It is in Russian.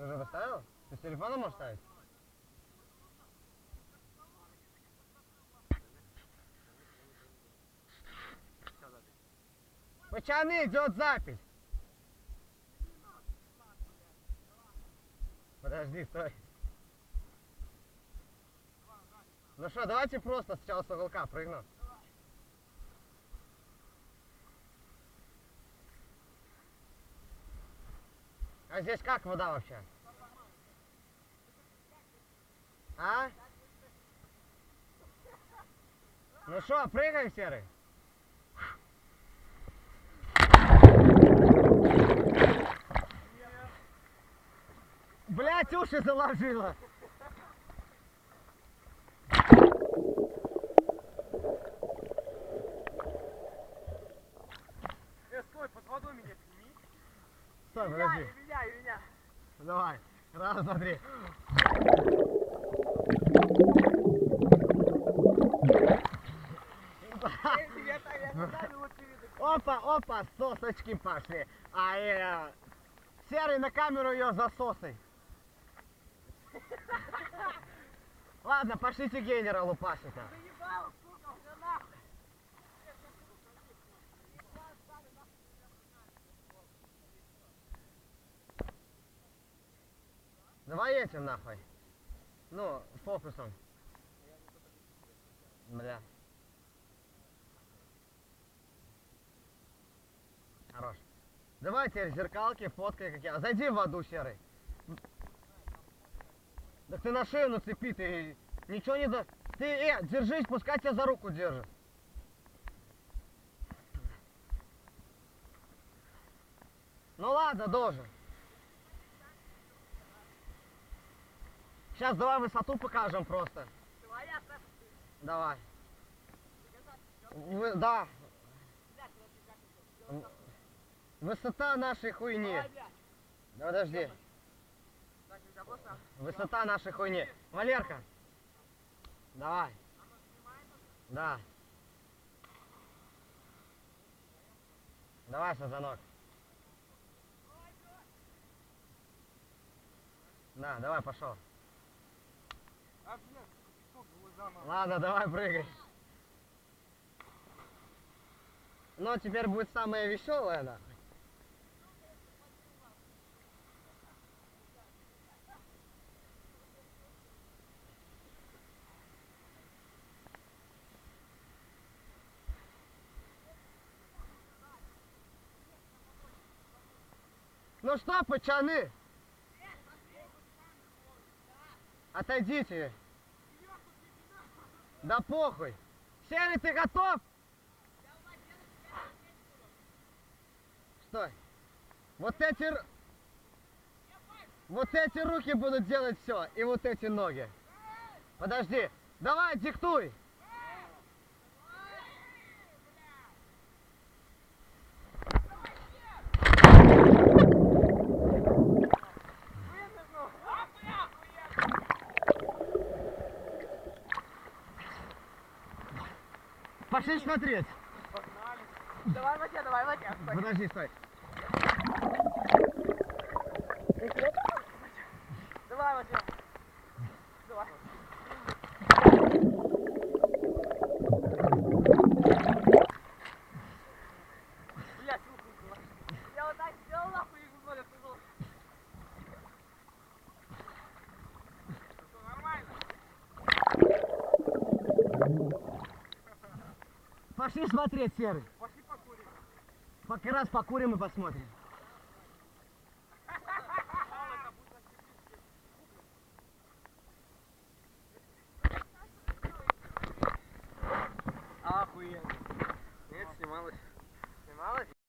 Ты уже поставил? Ты с телефона можешь ставить? Пацаны, идет запись. Подожди, стой. Ну что, давайте просто сначала с уголка прыгну. А здесь как вода вообще? А? Ну что, прыгаем, Серый? Блять, уши заложила. Э, стой, под водой меня сними. Стой, подожди. меня, меня. Давай. Раз, два, три. Опа, опа, сосочки пошли. А э, серый на камеру ее засосай. Ладно, пошлите генера лупасика. Заебал, сука, все нахуй. Этим нахуй. Ну, фокусом. Бля. Хорош. Давай теперь зеркалки, фоткай, как я. Зайди в воду, серый. Так ты на шею нацепи, ты ничего не за... Ты, э, держись, пускай тебя за руку держит. Ну ладно, должен. Сейчас давай высоту покажем просто. Давай. Вы- да. Высота нашей хуйни. Да Подожди. Высота нашей хуйни. Валерка. Давай. Да. Давай, сазанок. Да, давай, пошел. А, блядь, сука, вы заново. Ладно, давай прыгай. Но теперь будет самое веселое, нахуй. Ну что, пацаны? Отойдите. Да похуй. Серый, ты готов? Стой. Вот эти... Вот эти руки будут делать все. И вот эти ноги. Подожди. Давай, диктуй. Пошли смотреть. Погнали. Давай, Ватя, давай, Ватя. стой. Подожди, стой. Давай, Ватя. Давай. Блядь, руку уколол. Я вот так сделал, нахуй, и смотрят, ну. Что, нормально? Пошли смотреть, Серый. Пошли покурим. Пока раз покурим и посмотрим.